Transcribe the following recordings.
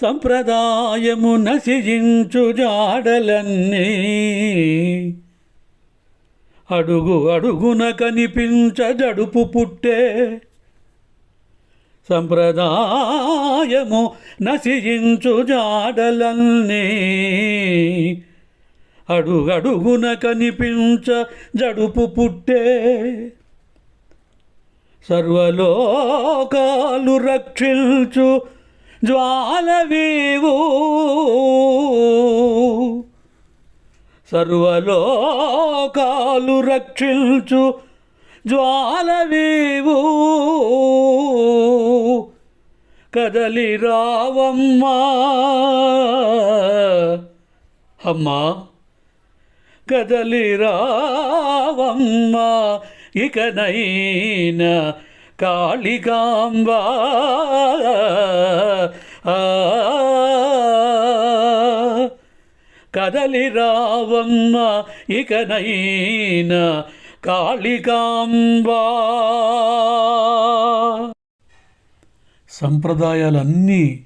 సంప్రదాయము నశించు జాడలన్నీ అడుగు అడుగున కనిపించజడుపు పుట్టే సంప్రదాయము నశించు జాడలన్నీ అడుగడుగున కనిపించ జడుపు పుట్టే సర్వలోకాలు రక్షించు జ్వాలవీవు. సర్వలోకాలు రక్షించు జ్వాలవీవు. కదలి రావమ్మా. అమ్మా కదలి రావమ్మా. ఇకనైనా కాళికాంబా. కదలి రావమ్మ ఇకనైనా కాళికాంబా. సంప్రదాయాలన్నీ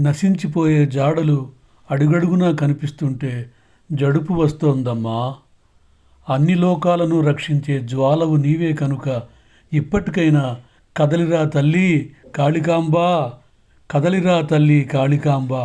నశించిపోయే జాడలు అడుగడుగునా కనిపిస్తుంటే జడుపు వస్తోందమ్మా. అన్ని లోకాలను రక్షించే జ్వాలవు నీవే కనుక ఇప్పటికైనా కదలిరా తల్లి కాళికాంబా కదలిరా తల్లి కాళికాంబా.